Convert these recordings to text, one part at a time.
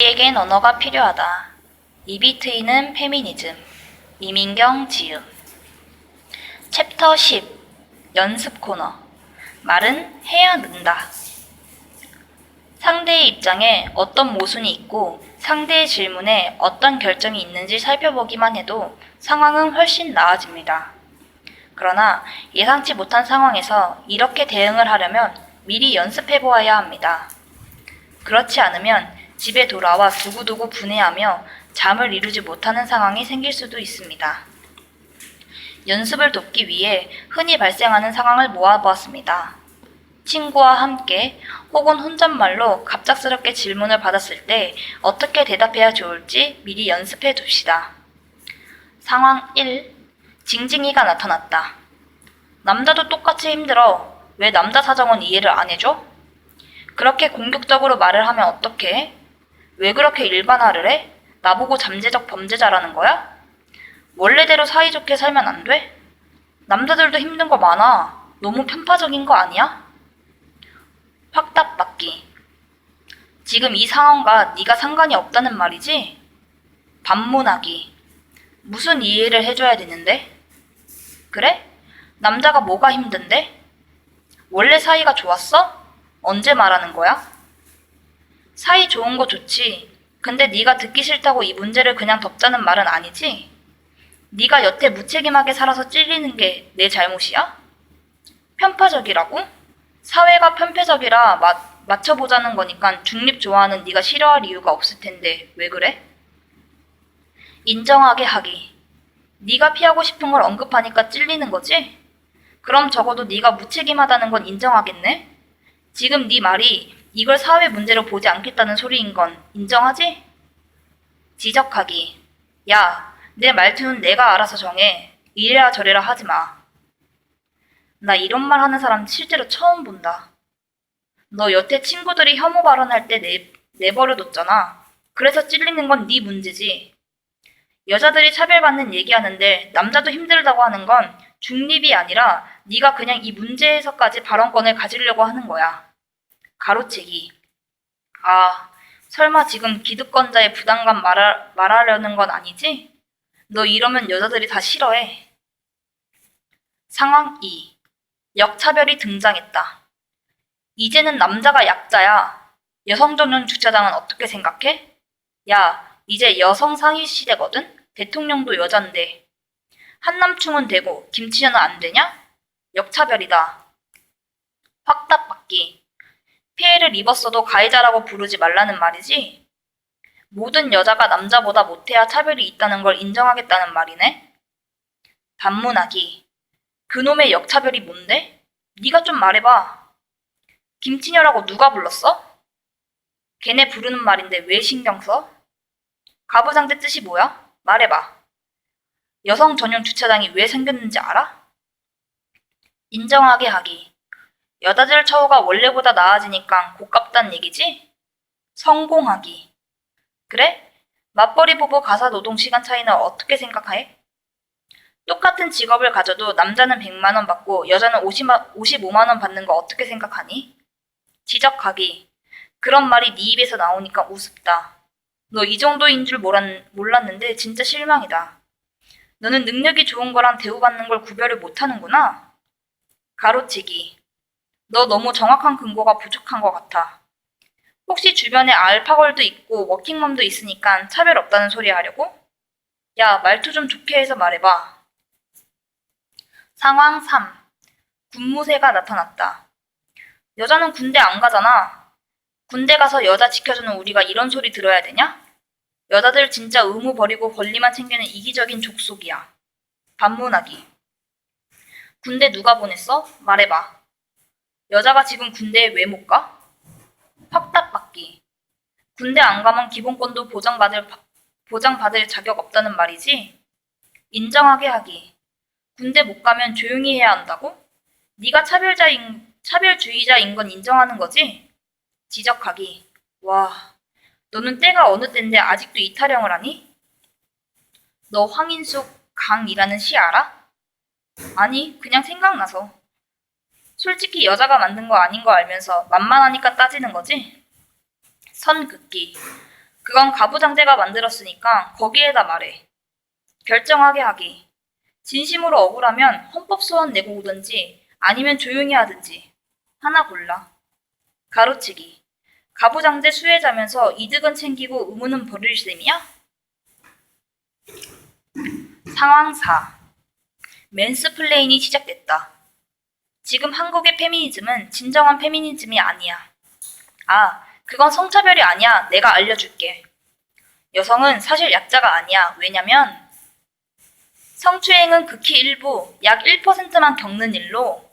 우리에겐 언어가 필요하다. 트이는 페미니즘. 이민경 지음. 챕터 10. 연습 코너. 말은 해야 는다. 상대의 입장에 어떤 모순이 있고 상대의 질문에 어떤 결정이 있는지 살펴보기만 해도 상황은 훨씬 나아집니다. 그러나 예상치 못한 상황에서 이렇게 대응을 하려면 미리 연습해 보아야 합니다. 그렇지 않으면 집에 돌아와 두고두고 분해하며 잠을 이루지 못하는 상황이 생길 수도 있습니다. 연습을 돕기 위해 흔히 발생하는 상황을 모아보았습니다. 친구와 함께 혹은 혼잣말로 갑작스럽게 질문을 받았을 때 어떻게 대답해야 좋을지 미리 연습해 둡시다. 상황 1. 징징이가 나타났다. 남자도 똑같이 힘들어. 왜 남자 사정은 이해를 안 해줘? 그렇게 공격적으로 말을 하면 어떡해? 왜 그렇게 일반화를 해? 나보고 잠재적 범죄자라는 거야? 원래대로 사이좋게 살면 안 돼? 남자들도 힘든 거 많아. 너무 편파적인 거 아니야? 확답 받기. 지금 이 상황과 네가 상관이 없다는 말이지? 반문하기. 무슨 이해를 해줘야 되는데? 그래? 남자가 뭐가 힘든데? 원래 사이가 좋았어? 언제 말하는 거야? 사이 좋은 거 좋지. 근데 네가 듣기 싫다고 이 문제를 그냥 덮자는 말은 아니지? 네가 여태 무책임하게 살아서 찔리는 게 내 잘못이야? 편파적이라고? 사회가 편파적이라 맞, 맞춰보자는 거니까 중립 좋아하는 네가 싫어할 이유가 없을 텐데 왜 그래? 인정하게 하기. 네가 피하고 싶은 걸 언급하니까 찔리는 거지? 그럼 적어도 네가 무책임하다는 건 인정하겠네? 지금 네 말이 이걸 사회 문제로 보지 않겠다는 소리인 건 인정하지? 지적하기. 야, 내 말투는 내가 알아서 정해. 이래라 저래라 하지 마. 나 이런 말 하는 사람 실제로 처음 본다. 너 여태 친구들이 혐오 발언할 때 내, 내버려뒀잖아. 그래서 찔리는 건 네 문제지. 여자들이 차별받는 얘기하는데 남자도 힘들다고 하는 건 중립이 아니라 네가 그냥 이 문제에서까지 발언권을 가지려고 하는 거야. 가로채기. 아, 설마 지금 기득권자의 부담감 말하, 말하려는 건 아니지? 너 이러면 여자들이 다 싫어해. 상황 2. 역차별이 등장했다. 이제는 남자가 약자야. 여성 전용 주차장은 어떻게 생각해? 야, 이제 여성 상위 시대거든? 대통령도 여잔데. 한남충은 되고 김치녀는 안 되냐? 역차별이다. 확답받기. 피해를 입었어도 가해자라고 부르지 말라는 말이지? 모든 여자가 남자보다 못해야 차별이 있다는 걸 인정하겠다는 말이네? 반문하기. 그놈의 역차별이 뭔데? 네가 좀 말해봐. 김치녀라고 누가 불렀어? 걔네 부르는 말인데 왜 신경 써? 가부장제 뜻이 뭐야? 말해봐. 여성 전용 주차장이 왜 생겼는지 알아? 인정하게 하기. 여자들 처우가 원래보다 나아지니까 고깝단 얘기지? 성공하기. 그래? 맞벌이 부부 가사 노동 시간 차이는 어떻게 생각해? 똑같은 직업을 가져도 남자는 100만 원 받고 여자는 50만, 55만 원 받는 거 어떻게 생각하니? 지적하기. 그런 말이 네 입에서 나오니까 우습다. 너 이 정도인 줄 몰랐, 몰랐는데 진짜 실망이다. 너는 능력이 좋은 거랑 대우받는 걸 구별을 못하는구나. 가로치기. 너 너무 정확한 근거가 부족한 것 같아. 혹시 주변에 알파걸도 있고 워킹맘도 있으니까 차별 없다는 소리 하려고? 야, 말투 좀 좋게 해서 말해봐. 상황 3. 군무새가 나타났다. 여자는 군대 안 가잖아. 군대 가서 여자 지켜주는 우리가 이런 소리 들어야 되냐? 여자들 진짜 의무 버리고 권리만 챙기는 이기적인 족속이야. 반문하기. 군대 누가 보냈어? 말해봐. 여자가 지금 군대에 왜 못 가? 확답받기. 군대 안 가면 기본권도 보장받을, 보장받을 자격 없다는 말이지? 인정하게 하기. 군대 못 가면 조용히 해야 한다고? 네가 차별자인, 차별주의자인 건 인정하는 거지? 지적하기. 와, 너는 때가 어느 때인데 아직도 이 타령을 하니? 너 황인숙 강이라는 시 알아? 아니, 그냥 생각나서. 솔직히 여자가 만든 거 아닌 거 알면서 만만하니까 따지는 거지? 선 긋기. 그건 가부장제가 만들었으니까 거기에다 말해. 결정하게 하기. 진심으로 억울하면 헌법 소원 내고 오든지 아니면 조용히 하든지 하나 골라. 가로치기. 가부장제 수혜자면서 이득은 챙기고 의무는 버릴 셈이야? 상황 4. 맨스플레인이 시작됐다. 지금 한국의 페미니즘은 진정한 페미니즘이 아니야. 아, 그건 성차별이 아니야. 내가 알려줄게. 여성은 사실 약자가 아니야. 왜냐면 성추행은 극히 일부, 약 1%만 겪는 일로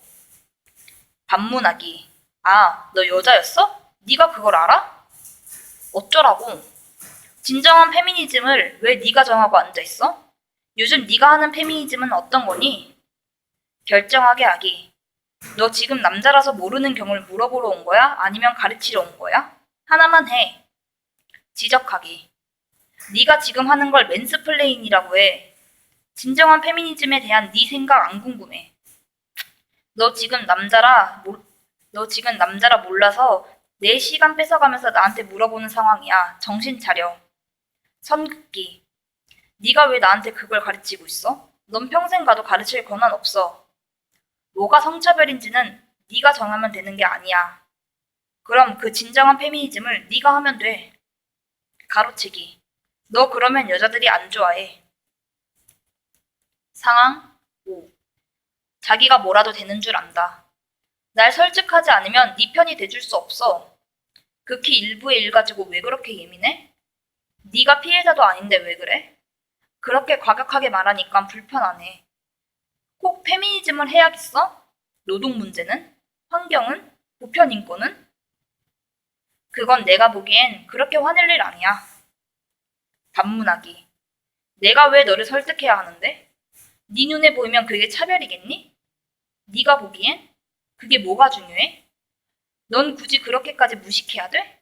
반문하기. 아, 너 여자였어? 네가 그걸 알아? 어쩌라고? 진정한 페미니즘을 왜 네가 정하고 앉아 있어? 요즘 네가 하는 페미니즘은 어떤 거니? 결정하게 하기. 너 지금 남자라서 모르는 경우를 물어보러 온 거야? 아니면 가르치러 온 거야? 하나만 해. 지적하기. 네가 지금 하는 걸 맨스플레인이라고 해. 진정한 페미니즘에 대한 네 생각 안 궁금해. 너 지금 남자라 몰- 너 지금 남자라 몰라서 내 시간 뺏어가면서 나한테 물어보는 상황이야. 정신 차려. 선긋기. 네가 왜 나한테 그걸 가르치고 있어? 넌 평생 가도 가르칠 권한 없어. 뭐가 성차별인지는 네가 정하면 되는 게 아니야. 그럼 그 진정한 페미니즘을 네가 하면 돼. 가로치기. 너 그러면 여자들이 안 좋아해. 상황 5. 자기가 뭐라도 되는 줄 안다. 날 설득하지 않으면 네 편이 돼줄 수 없어. 극히 일부의 일 가지고 왜 그렇게 예민해? 네가 피해자도 아닌데 왜 그래? 그렇게 과격하게 말하니까 불편하네. 꼭 페미니즘을 해야겠어? 노동 문제는? 환경은? 보편 인권은? 그건 내가 보기엔 그렇게 화낼 일 아니야. 반문하기. 내가 왜 너를 설득해야 하는데? 네 눈에 보이면 그게 차별이겠니? 네가 보기엔 그게 뭐가 중요해? 넌 굳이 그렇게까지 무식해야 돼?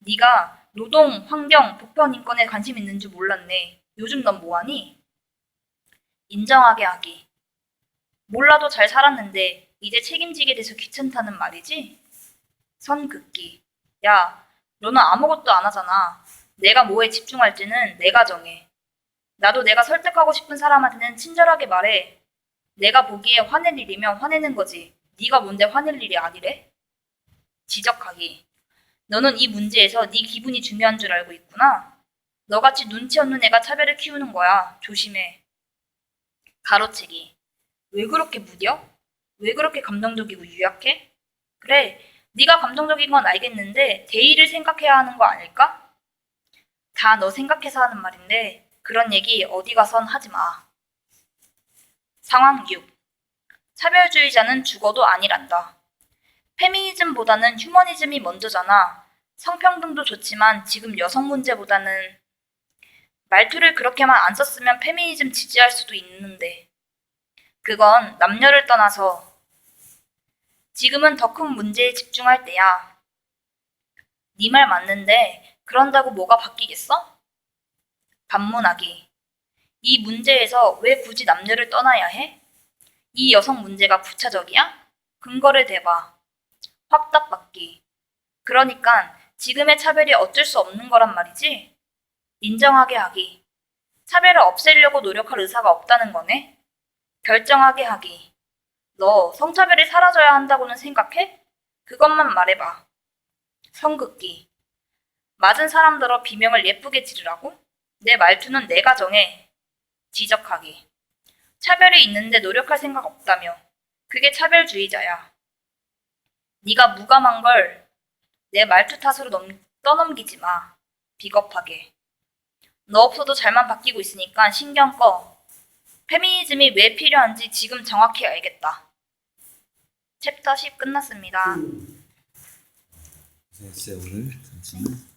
네가 노동, 환경, 보편 인권에 관심 있는 줄 몰랐네. 요즘 넌 뭐하니? 인정하게 하기. 몰라도 잘 살았는데 이제 책임지게 돼서 귀찮다는 말이지? 선 긋기. 야, 너는 아무것도 안 하잖아. 내가 뭐에 집중할지는 내가 정해. 나도 내가 설득하고 싶은 사람한테는 친절하게 말해. 내가 보기에 화낼 일이면 화내는 거지. 네가 뭔데 화낼 일이 아니래? 지적하기. 너는 이 문제에서 네 기분이 중요한 줄 알고 있구나. 너같이 눈치 없는 애가 차별을 키우는 거야. 조심해. 가로채기. 왜 그렇게 무뎌? 왜 그렇게 감정적이고 유약해? 그래, 네가 감정적인 건 알겠는데 대의를 생각해야 하는 거 아닐까? 다 너 생각해서 하는 말인데 그런 얘기 어디 가선 하지 마. 상황 6. 차별주의자는 죽어도 아니란다. 페미니즘보다는 휴머니즘이 먼저잖아. 성평등도 좋지만 지금 여성 문제보다는 말투를 그렇게만 안 썼으면 페미니즘 지지할 수도 있는데. 그건 남녀를 떠나서 지금은 더 큰 문제에 집중할 때야. 네 말 맞는데 그런다고 뭐가 바뀌겠어? 반문하기. 이 문제에서 왜 굳이 남녀를 떠나야 해? 이 여성 문제가 부차적이야? 근거를 대봐. 확답받기. 그러니까 지금의 차별이 어쩔 수 없는 거란 말이지? 인정하게 하기. 차별을 없애려고 노력할 의사가 없다는 거네? 결정하게 하기. 너 성차별이 사라져야 한다고는 생각해? 그것만 말해봐. 성긋기. 맞은 사람들어 비명을 예쁘게 지르라고? 내 말투는 내가 정해. 지적하기. 차별이 있는데 노력할 생각 없다며. 그게 차별주의자야. 네가 무감한 걸 내 말투 탓으로 넘, 떠넘기지 마. 비겁하게. 너 없어도 잘만 바뀌고 있으니까 신경 꺼. 페미니즘이 왜 필요한지 지금 정확히 알겠다. 챕터 10 끝났습니다. 고생했어요 오늘. 잠시만.